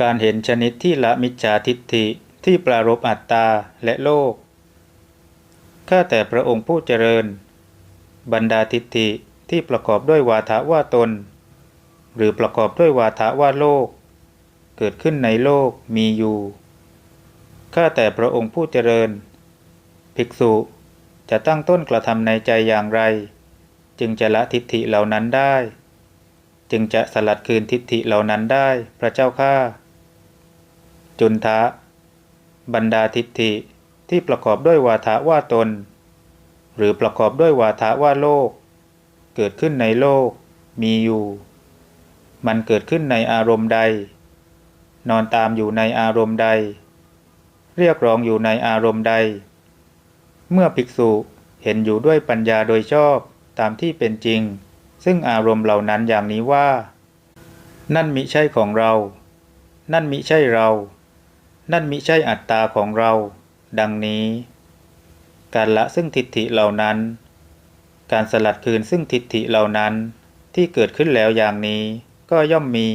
การเห็นชนิดที่ละมิจฉาทิฏฐิที่ปรารบอัตตาและโลก ข้าแต่พระองค์ผู้เจริญ บรรดาทิฏฐิที่ประกอบด้วยวาทะว่าตน หรือประกอบด้วยวาทะว่าโลก เกิดขึ้นในโลกมีอยู่ ข้าแต่พระองค์ผู้เจริญ ภิกษุจะตั้งต้นกระทำในใจอย่างไร จึงจะละทิฏฐิเหล่านั้นได้ จึงจะสลัดคืนทิฏฐิเหล่านั้นได้พระเจ้าข้า จุนทะ บรรดาทิฏฐิที่ประกอบด้วยวาทะว่าตน หรือประกอบด้วยวาทะว่าโลก เกิดขึ้นในโลก มีอยู่ มันเกิดขึ้นในอารมณ์ใด นอนตามอยู่ในอารมณ์ใด เรียกร้องอยู่ในอารมณ์ใด เมื่อภิกษุเห็นอยู่ด้วยปัญญาโดยชอบตามที่เป็นจริง ซึ่งอารมณ์เหล่านั้นอย่างนี้ว่า นั่นมิใช่ของเรา นั่นมิใช่เรา นั่นมิใช่อัตตาของเรา ดังนี้ การละซึ่งทิฏฐิเหล่านั้น การสลัดคืนซึ่งทิฏฐิเหล่านั้นที่เกิดขึ้นแล้วอย่างนี้ก็ย่อมมี